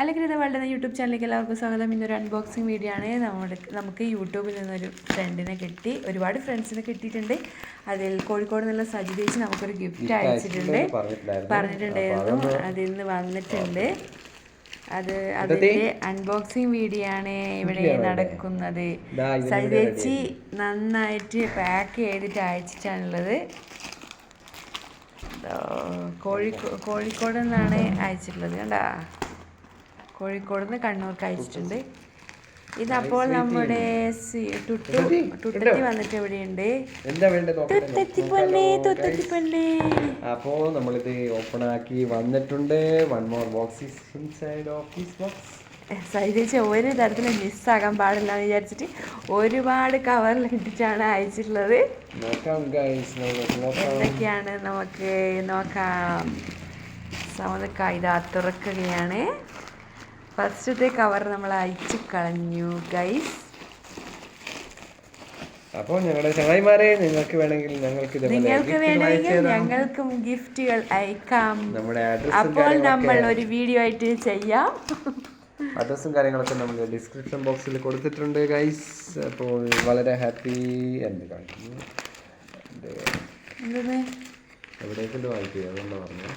അല്ലെങ്കിൽ വേൾഡ് എന്ന യൂട്യൂബ് ചാനലിലേക്ക് എല്ലാവർക്കും സ്വാഗതം. ഇന്നൊരു അൺബോക്സിങ് വീഡിയോ ആണ്. നമ്മുടെ നമുക്ക് യൂട്യൂബിൽ നിന്നൊരു ഫ്രണ്ടിനെ കിട്ടി. ഒരുപാട് ഫ്രണ്ട്സിനെ കിട്ടിയിട്ടുണ്ട്. അതിൽ കോഴിക്കോട് നിന്നുള്ള സജിതേച്ച് നമുക്കൊരു ഗിഫ്റ്റ് അയച്ചിട്ടുണ്ട്. പറഞ്ഞിട്ടുണ്ടായിരുന്നു. അതിൽ നിന്ന് വന്നിട്ടുണ്ട്. അത് അതിന്റെ അൺബോക്സിങ് വീഡിയോ ആണ് ഇവിടെ നടക്കുന്നത്. സജിതേച്ചി നന്നായിട്ട് പാക്ക് ചെയ്തിട്ട് അയച്ചിട്ടാണുള്ളത്. കോഴിക്കോ കോഴിക്കോട് നിന്നാണ് അയച്ചിട്ടുള്ളത്. കണ്ടാ? കോഴിക്കോട് നിന്ന് കണ്ണൂർക്ക് അയച്ചിട്ടുണ്ട് ഇതപ്പോൾ നമ്മുടെ ടുട്ടു ടുട്ടത്തി വന്നിട്ട് എവിടെയുണ്ട് എന്താ വേണ്ടത് അപ്പോ നമ്മളിത് ഓപ്പൺ ആക്കി വന്നിട്ടുണ്ട്. One more box inside of this box സൈതേച്ചി ഒരു തരത്തിലും മിസ്സാകാൻ പാടില്ല എന്ന് വിചാരിച്ചിട്ട് ഒരുപാട് കവറിൽ ഇട്ടിട്ടാണ് അയച്ചിട്ടുള്ളത്. എന്തൊക്കെയാണ് നമുക്ക് നോക്കാം. സമതക്ക ഇതാ തുറക്കുകയാണ്. ഫസ്റ്റത്തെ കവർ നമ്മൾ അയച്ചു കളഞ്ഞു ഗൈസ് അപ്പോൾ ഞങ്ങളുടെ ചങ്ങായിമാരെ നിങ്ങൾക്ക് വേണമെങ്കിൽ ഞങ്ങൾക്ക് നിങ്ങൾക്ക് വേണമെങ്കിൽ ഞങ്ങൾക്കും ഗിഫ്റ്റുകൾ അയക്കാം. നമ്മുടെ അഡ്രസ്സ് അപ്പോൾ നമ്മൾ ഒരു വീഡിയോ ആയിട്ട് ചെയ്യാം. അഡ്രസ്സും കാര്യങ്ങളൊക്കെ നമ്മൾ ഡിസ്ക്രിപ്ഷൻ ബോക്സിൽ കൊടുത്തിട്ടുണ്ട് ഗൈസ് അപ്പോൾ വളരെ ഹാപ്പി എന്ത് കാണിക്കുന്നു എവിടേക്കല്ലോ വായിക്കുക അതുകൊണ്ടാണ് പറഞ്ഞത്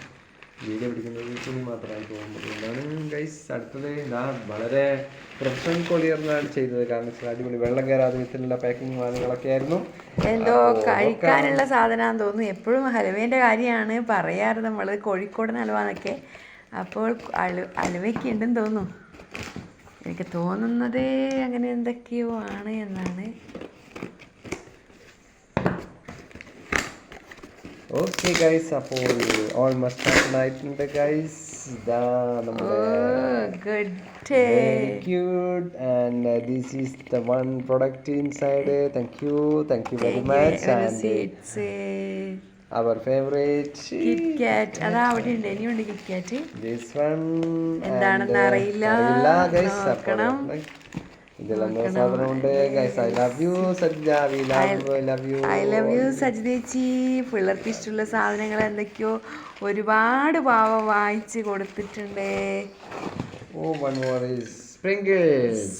വീഡിയോ പിടിക്കുന്നത് തുണി മാത്രമായി പോകുന്നതുകൊണ്ടാണ് ഗൈസ് അടുത്തത് ഞാൻ വളരെ പ്രൊഫഷണൽ കൊളിയറിനാണ് ചെയ്തത്. കാരണം വെച്ചാൽ അടിപൊളി വെള്ളം കയറാതെ വിധത്തിലുള്ള പാക്കിംഗ് സാധനങ്ങളൊക്കെ ആയിരുന്നു. എന്തോ കഴിക്കാനുള്ള സാധനമാണെന്ന് തോന്നുന്നു. എപ്പോഴും ഹലുവേന്റെ കാര്യമാണ് പറയാറ് നമ്മൾ കോഴിക്കോടൻ ഹലുവ എന്നൊക്കെ. അപ്പോൾ അലു അലുവയ്ക്ക് ഉണ്ടെന്ന് തോന്നുന്നു. എനിക്ക് തോന്നുന്നത് അങ്ങനെ എന്തൊക്കെയോ ആണ് എന്നാണ്. ഓക്കെ ഗൈസ് അപ്പോൾ ഓൾമോസ്റ്റ് ആയിട്ടുണ്ട് ഗൈസ് ഇതാ നമ്മുടെ good Very cute, and uh, this is the one product inside. it. Thank you, thank you very much. And uh, sweets our favorite, Kit Kat അതാ അവിടെ ഉണ്ട് ഇനിയുണ്ട് this one. എന്താണെന്ന് uh. അറിയില്ല, സാധനമുണ്ട് I love you സജ്ജ. We love love you I love you പിള്ളേർക്ക് ഇഷ്ടമുള്ള സാധനങ്ങൾ എന്തൊക്കെയോ ഒരുപാട് പാവം വാങ്ങിച്ച് കൊടുത്തിട്ടുണ്ട്. Oh one more is sprinkles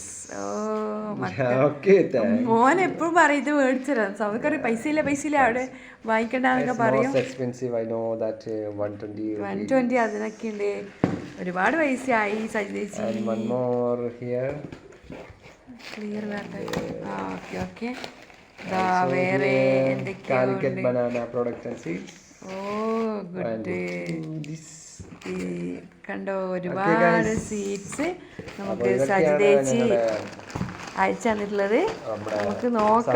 മോൻ എപ്പോഴും പറയും ഇത് മേടിച്ചരാം നമുക്കൊരു പൈസ ഇല്ല പൈസ ഇല്ല അവിടെ വാങ്ങിക്കണ്ടെന്നൊക്കെ പറയും. വൺ ട്വന്റി ട്വന്റി അതിനൊക്കെ ഉണ്ട്. ഒരുപാട് പൈസ ആയി സജിതേച്ചി ക്ലിയർ ഓക്കെ ഓക്കെ വേറെ Calicut banana banana and seeds oh good. ഈ കണ്ടോ ഒരുപാട് സീഡ്സ് നമുക്ക് സജിതേച്ചി അയച്ചു തന്നിട്ടുള്ളത്. നമുക്ക് നോക്കാം